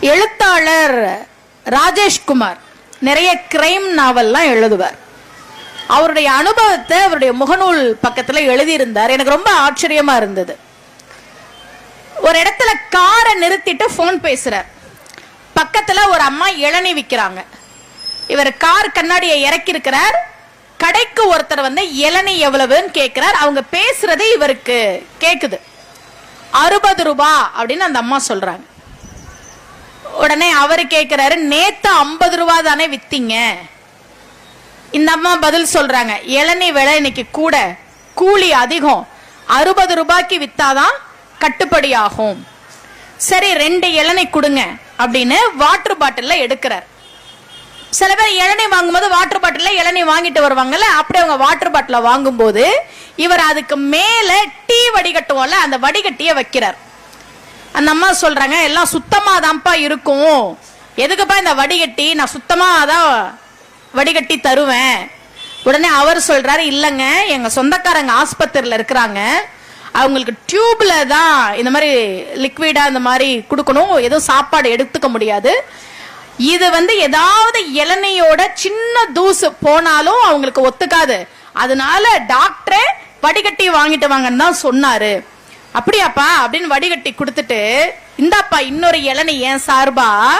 எழுத்தாளர் ராஜேஷ்குமார் நிறைய கிரைம் நாவல்லாம் எழுதுவார். அவருடைய அனுபவத்தை அவருடைய முகநூல் பக்கத்தில் எழுதியிருந்தார். எனக்கு ரொம்ப ஆச்சரியமாக இருந்தது. ஒரு இடத்துல காரை நிறுத்திட்டு ஃபோன் பேசுகிறார் பக்கத்தில் ஒரு அம்மா இளநி விற்கிறாங்க இவர் கார் கண்ணாடியை இறக்கியிருக்கிறார். கடைக்கு ஒருத்தர் வந்து இளநி எவ்வளவுன்னு கேட்கிறார். அவங்க பேசுறது இவருக்கு கேட்குது அறுபது ரூபா அப்படின்னு அந்த அம்மா சொல்றாங்க. உடனே அவரு கேட்கிறாரு நேத்து ஐம்பது ரூபா தானே வித்தீங்க? இந்த அம்மா பதில் சொல்றாங்க இளநீ விலை இன்னைக்கு கூட கூலி அதிகம் அறுபது ரூபாய்க்கு வித்தாதான் கட்டுப்படி ஆகும். சரி ரெண்டு இளநீ கொடுங்க அப்படின்னு வாட்டர் பாட்டில்ல எடுக்கிறார். சில பேர் இளநீ வாங்கும்போது வாட்டர் பாட்டிலில் இளநீ வாங்கிட்டு வருவாங்கல்ல அப்படி அவங்க வாட்டர் பாட்டில வாங்கும்போது இவர் அதுக்கு மேல டீ வடிகட்டுவோம்ல அந்த வடிகட்டிய வைக்கிறார். அந்த அம்மா சொல்றாங்க எல்லாம் சுத்தமாக தான்ப்பா இருக்கும். எதுக்குப்பா இந்த வடிகட்டி? நான் சுத்தமாக தான் வடிகட்டி தருவேன். உடனே அவர் சொல்றாரு இல்லைங்க எங்கள் சொந்தக்காரங்க ஆஸ்பத்திரியில் இருக்கிறாங்க. அவங்களுக்கு டியூப்ல தான் இந்த மாதிரி லிக்விடா இந்த மாதிரி கொடுக்கணும். எதுவும் சாப்பாடு எடுத்துக்க முடியாது. இது வந்து ஏதாவது இளநியோட சின்ன தூசு போனாலும் அவங்களுக்கு ஒத்துக்காது. அதனால டாக்டரே வடிகட்டி வாங்கிட்டு வாங்கன்னு தான் சொன்னாரு. அப்படியாப்பா அப்படின்னு வடிகட்டி கொடுத்துட்டு இந்தாப்பா இன்னொரு இளநி ஏன் சார்பா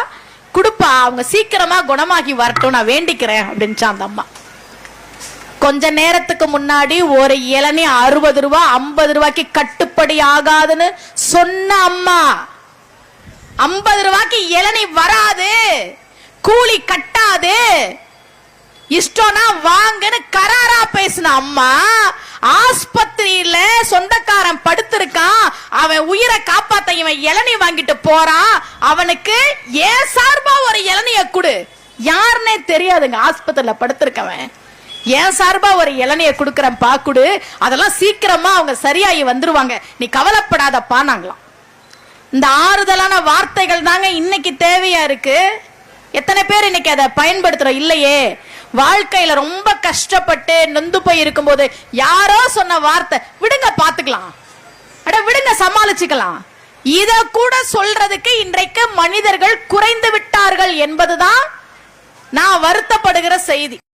கொடுப்பா அவங்க சீக்கிரமா குணமாகி வரட்டும் நான் வேண்டிக்கிறேன் அப்படின்ச்சா அந்த அம்மா. கொஞ்ச நேரத்துக்கு முன்னாடி ஒரு இளநி அறுபது ரூபா ஐம்பது ரூபாய்க்கு கட்டுப்படி ஆகாதுன்னு சொன்ன அம்மா. ஐம்பது ரூபாய்க்கு இளநி வராது கூலி கட்டாது. இஷ்டம்னா வாங்கன்னு கராரா பேசின அம்மா. ஆஸ்பத்திரியில சொந்த படுத்திருக்கான் அவன் உயிரை காப்பாத்த இவன் இளநி வாங்கிட்டு போறான் அவனுக்கு ஏன் சார்பா ஒரு இளநிய கொடு. யாருன்னே தெரியாதுங்க ஆஸ்பத்திரியில படுத்திருக்கவன். ஏன் சார்பா ஒரு இளநிய கொடுக்கறேன் பாக்குடு அதெல்லாம் சீக்கிரமா அவங்க சரியாகி வந்துருவாங்க. நீ கவலைப்படாதப்பா நாங்களாம். இந்த ஆறுதலான வார்த்தைகள் தாங்க இன்னைக்கு தேவையா இருக்கு. எத்தனை பேர் இன்னைக்கு அதை பயன்படுத்துறோம்? இல்லையே. வாழ்க்கையில ரொம்ப கஷ்டப்பட்டு நொந்து போய் இருக்கும்போது யாரோ சொன்ன வார்த்தை. விடுங்க பாத்துக்கலாம் அட விடுங்க சமாளிச்சுக்கலாம். இத கூட சொல்றதுக்கு இன்றைக்கு மனிதர்கள் குறைந்து விட்டார்கள் என்பதுதான் நான் வருத்தப்படுகிற செய்தி.